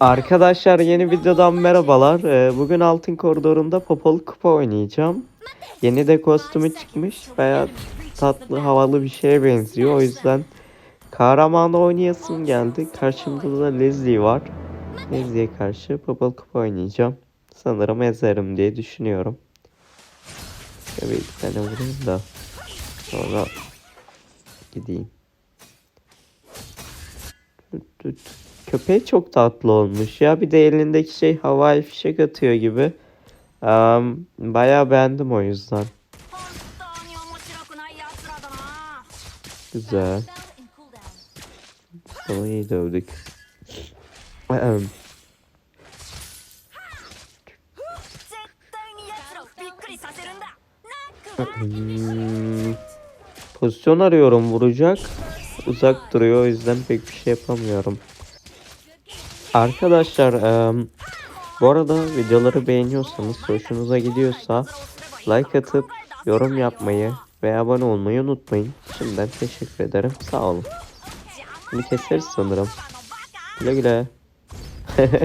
Arkadaşlar yeni videodan merhabalar. Ee, Bugün Altın Koridor'unda Popol Kupa oynayacağım. Yeni de kostümü çıkmış. Baya tatlı havalı bir şeye benziyor. O yüzden kahramanı oynayasım geldi. Karşımda da Leslie var. Leslie'ye karşı Popol Kupa oynayacağım. Sanırım ezerim diye düşünüyorum. Şöyle bir iki tane vurayım da. Sonra gideyim. Tüt tüt. Köpeği çok tatlı olmuş ya. Bir de elindeki şey havai fişek atıyor gibi. Um, bayağı beğendim o yüzden. Güzel. Sana iyi dövdük. Hmm. Pozisyon arıyorum vuracak. Uzak duruyor o yüzden pek bir şey yapamıyorum. Arkadaşlar em, bu arada videoları beğeniyorsanız hoşunuza gidiyorsa like atıp yorum yapmayı ve abone olmayı unutmayın. Şimdiden teşekkür ederim. Sağ olun. Bunu keseriz sanırım. Güle güle.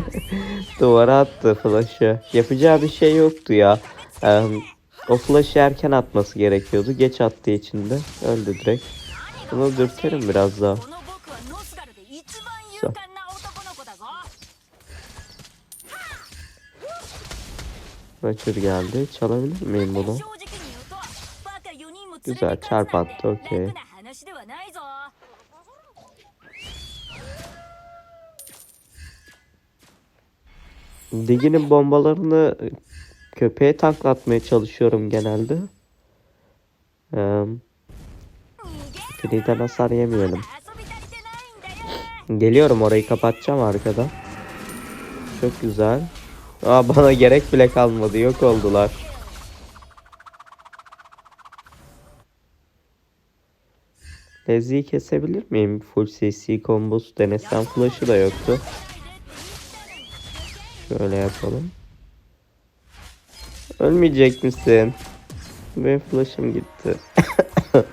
Duvara attı flash'ı. Yapacağı bir şey yoktu ya. Em, o flash'ı erken atması gerekiyordu. Geç attığı için de öldü direkt. Bunu dürterim biraz daha. Maçır geldi. Çalabilir miyim bunu? Güzel çarp attı okey. Digi'nin bombalarını köpeğe taklatmaya çalışıyorum genelde. Ee, Friden hasar yemeyelim. Geliyorum orayı kapatacağım arkada. Çok güzel. Aa, bana gerek bile kalmadı yok oldular. Lezi'yi kesebilir miyim? Full CC kombosu denesem flash'ı da yoktu. Şöyle yapalım. Ölmeyecek misin? Benim flash'ım gitti.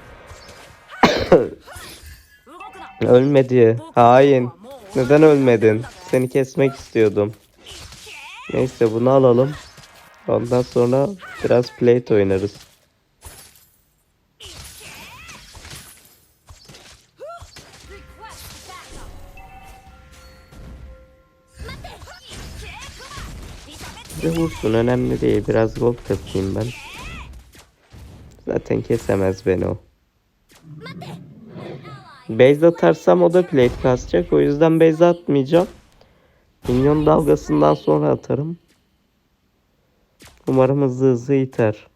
Ölmedi. Hain. Neden ölmedin? Seni kesmek istiyordum. Neyse bunu alalım. Ondan sonra biraz plate oynarız. Bir vursun önemli değil. Biraz gol kasayım ben. Zaten kesemez beni o. Base atarsam o da plate kasacak. O yüzden base atmayacağım. Minyon dalgasından sonra atarım. Umarım hızlı hızlı iter.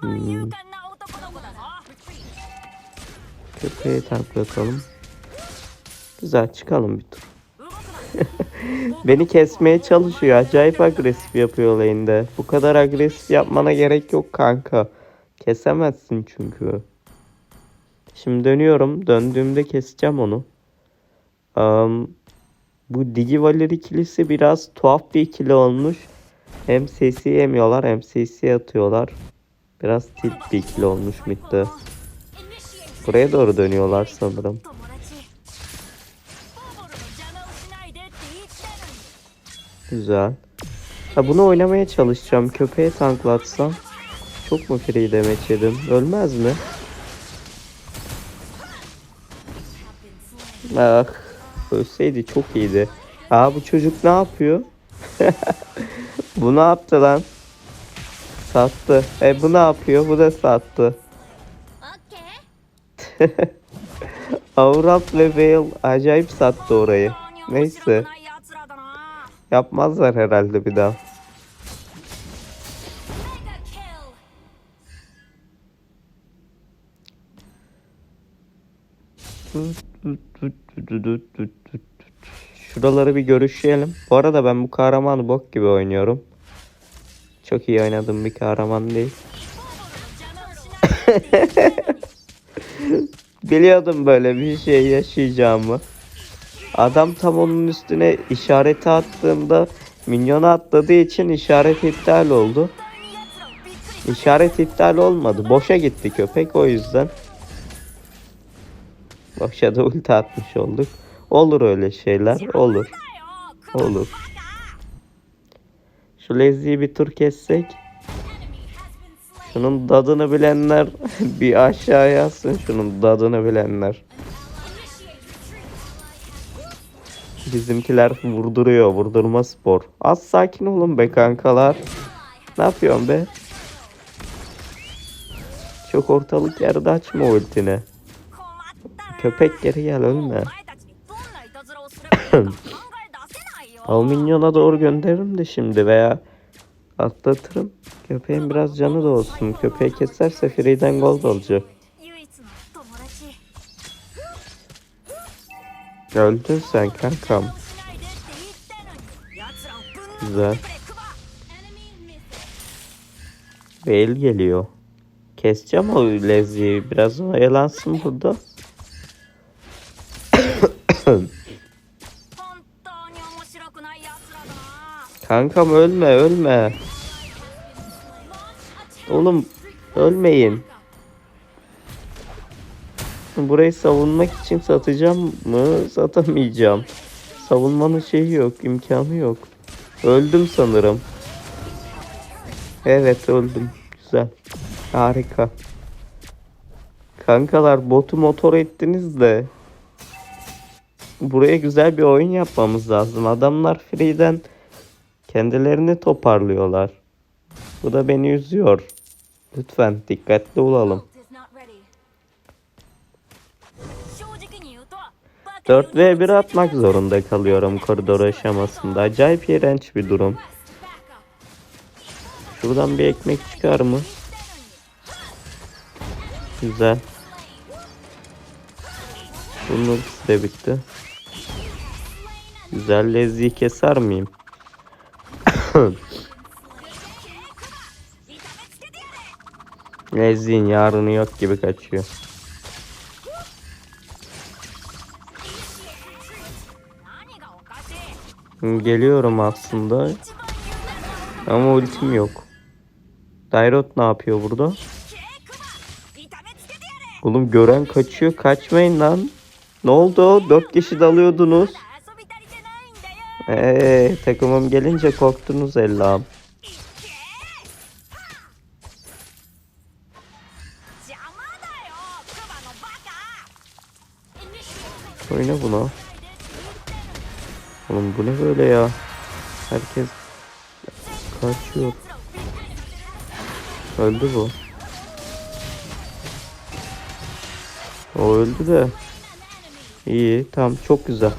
Hmm. Köpeği taklatalım. Güzel çıkalım bir tur. Beni kesmeye çalışıyor. Acayip agresif yapıyor lane'de. Bu kadar agresif yapmana gerek yok kanka. Kesemezsin çünkü. Şimdi dönüyorum. Döndüğümde keseceğim onu. Um, bu Digi Valeri ikilisi biraz tuhaf bir ikili olmuş. Hem CC yemiyorlar hem CC atıyorlar. Biraz tilt bir ikili olmuş midde. Buraya doğru dönüyorlar sanırım. Güzel. Ha bunu oynamaya çalışacağım. Köpeğe tanklatsam. Çok mu free damage yedim? Ölmez mi? Ah. Ölseydi çok iyiydi. Aa bu çocuk ne yapıyor? bu ne yaptı lan? Sattı. E bu ne yapıyor? Bu da sattı. Avrat ve Veil acayip sattı orayı. Neyse. Yapmazlar herhalde bir daha. Şuraları bir görüşelim. Bu arada ben bu kahramanı bok gibi oynuyorum. Çok iyi oynadığım bir kahraman değil. Biliyordum böyle bir şey yaşayacağımı. Adam tam onun üstüne işareti attığımda minyona atladığı için işaret iptal oldu. İşaret iptal olmadı. Boşa gitti köpek o yüzden. Boşa da ulti atmış olduk. Olur öyle şeyler. Olur. Olur. Şu Lezi'yi bir tur kessek. Şunun dadını bilenler bir aşağı yazsın şunun dadını bilenler. Bizimkiler vurduruyor. Vurdurma spor. Az sakin olun be kankalar. Ne yapıyorsun be? Çok ortalık yerde açma ultini. Köpek geri gel ölme. Alminyona doğru gönderirim de şimdi veya atlatırım. Köpeğin biraz canı da olsun. Köpeği keserse free'den gold olacak. Öldün sen kankam. Güzel. Veil geliyor. Keseceğim o lezzeyi. Biraz oyalansın burada. Kankam ölme ölme. Oğlum ölmeyin. Burayı savunmak için satacağım mı? Satamayacağım. Savunmanın şeyi yok, imkanı yok. Öldüm sanırım. Evet öldüm. Güzel. Harika. Kankalar botu motor ettiniz de. Buraya güzel bir oyun yapmamız lazım. Adamlar free'den kendilerini toparlıyorlar. Bu da beni üzüyor. Lütfen dikkatli olalım. 4 ve 1 atmak zorunda kalıyorum koridor aşamasında. Acayip iğrenç bir durum. Şuradan bir ekmek çıkar mı? Güzel. Bunun ikisi de bitti. Güzel lezziyi keser miyim? Lezzi'nin yarını yok gibi kaçıyor. Geliyorum aslında. Ama ultim yok. Dairot ne yapıyor burada? Oğlum gören kaçıyor. Kaçmayın lan. Ne oldu? Dört kişi dalıyordunuz. Eee takımım gelince korktunuz ellam. Oyna bunu. Oğlum bu ne böyle ya? Herkes kaçıyor. Öldü bu. O öldü de. İyi tamam çok güzel.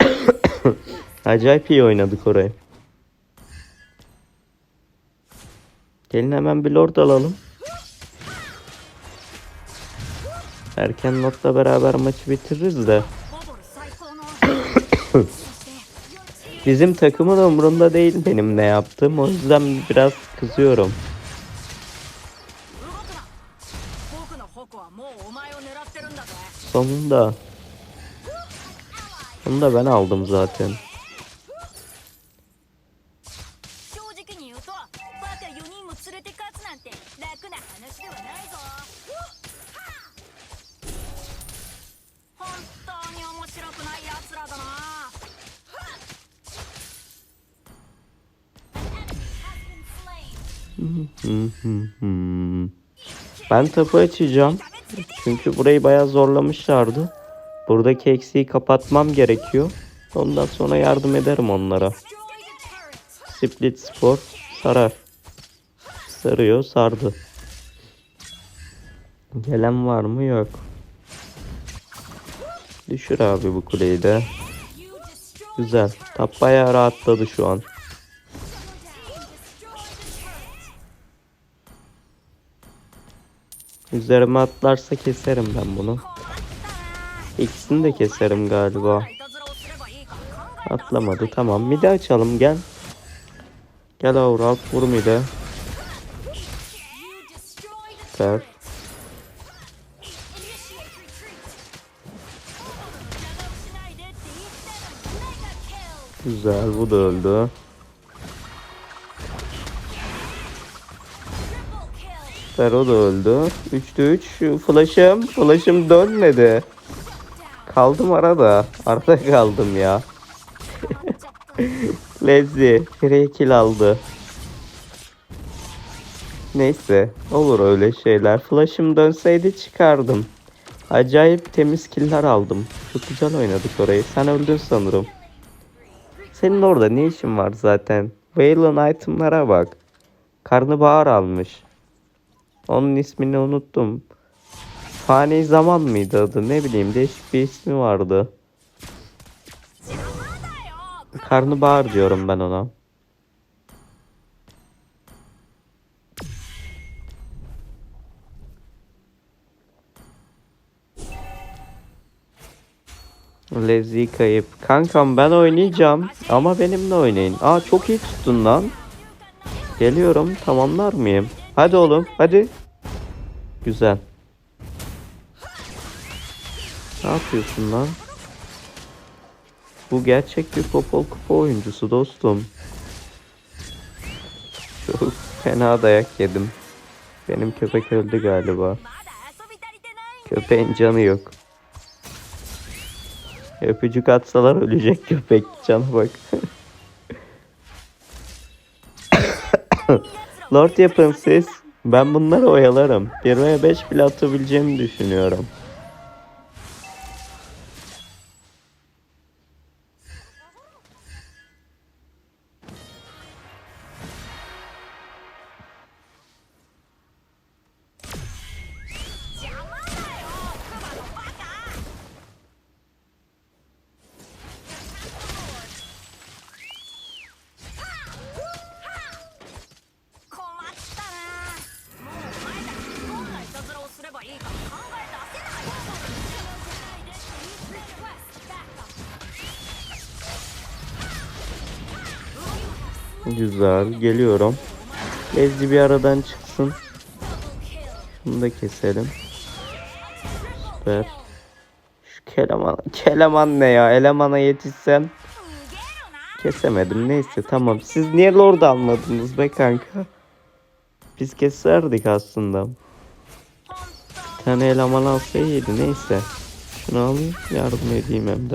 Acayip iyi oynadık orayı. Gelin hemen bir lord alalım. Erken notla beraber maçı bitiririz de. Bizim takımın umurunda değil benim ne yaptığım. O yüzden biraz kızıyorum. Sonunda. Bunu da ben aldım zaten. Ben tapu açacağım. Çünkü burayı bayağı zorlamışlardı. Buradaki eksiği kapatmam gerekiyor. Ondan sonra yardım ederim onlara. Split Spor sarar. Sarıyor sardı. Gelen var mı yok. Düşür abi bu kuleyi de. Güzel. Tap bayağı rahatladı şu an. Üzerime atlarsa keserim ben bunu. İkisini de keserim galiba. Atlamadı tamam. Mide açalım gel. Gel Aural vur mide. Süper. Güzel bu da öldü. Süper o da öldü. 3'te 3. Flash'ım. Flash'ım dönmedi. Kaldım arada. Arada kaldım ya. Lezzi. Free kill aldı. Neyse. Olur öyle şeyler. Flash'ım dönseydi çıkardım. Acayip temiz killer aldım. Çok güzel oynadık orayı. Sen öldün sanırım. Senin orada ne işin var zaten? Waylon itemlara bak. Karnabahar almış. Onun ismini unuttum. Fani zaman mıydı adı? Ne bileyim değişik bir ismi vardı. Karnabahar diyorum ben ona. Lezzi kayıp. Kankam ben oynayacağım ama benimle oynayın. Aa çok iyi tuttun lan. Geliyorum tamamlar mıyım? Hadi oğlum hadi. Güzel. Ne yapıyorsun lan? Bu gerçek bir popol kupa oyuncusu dostum. Çok fena dayak yedim. Benim köpek öldü galiba. Köpeğin canı yok. Öpücük atsalar ölecek köpek. Cana bak. Lord ya prenses. Ben bunları oyalarım. 1 ve 5 bile atabileceğimi düşünüyorum. Güzel. Geliyorum. Lezzi bir aradan çıksın. Şunu da keselim. Süper. Şu keleman. Keleman ne ya? Elemana yetişsem. Kesemedim. Neyse tamam. Siz niye lord almadınız be kanka? Biz keserdik aslında. Bir tane eleman alsaydı neyse. Şunu alayım yardım edeyim hem de.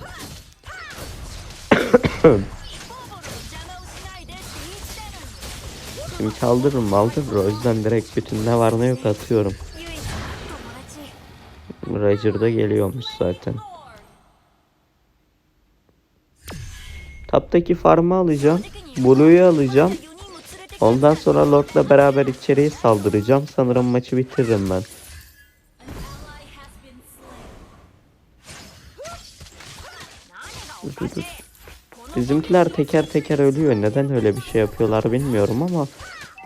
şimdi kaldırırım maldırır o yüzden direkt bütün ne var ne yok atıyorum. Roger da geliyormuş zaten. Taptaki farmı alacağım. Blue'yu alacağım. Ondan sonra Lord'la beraber içeriye saldıracağım. Sanırım maçı bitiririm ben. Bizimkiler teker teker ölüyor. Neden öyle bir şey yapıyorlar bilmiyorum ama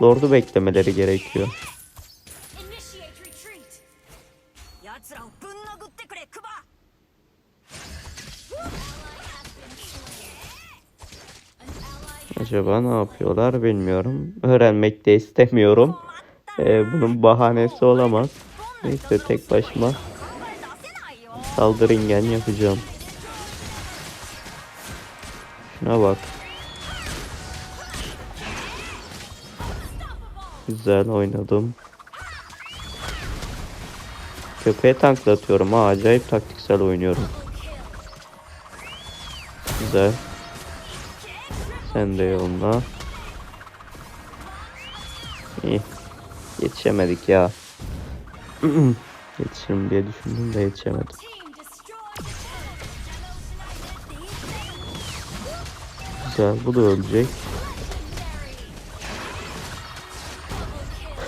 Lord'u beklemeleri gerekiyor. Acaba ne yapıyorlar bilmiyorum. Öğrenmek de istemiyorum. Ee, bunun bahanesi olamaz. Neyse tek başıma saldırıngen yapacağım. Şuna bak. Güzel oynadım. Köpeğe tanklatıyorum ha acayip taktiksel oynuyorum. Güzel. Sen de yoluna. İyi. Yetişemedik ya. Yetişirim diye düşündüm de yetişemedim. Güzel bu da ölecek.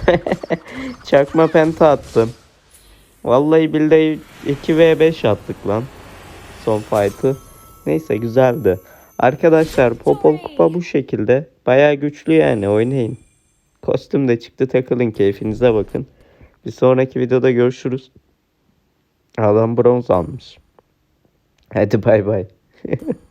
Çakma penta attım. Vallahi billahi 2v5 attık lan. Son fight'ı. Neyse güzeldi. Arkadaşlar Popol Kupa bu şekilde. Bayağı güçlü yani oynayın. Kostüm de çıktı takılın keyfinize bakın. Bir sonraki videoda görüşürüz. Adam bronz almış. Hadi bay bay.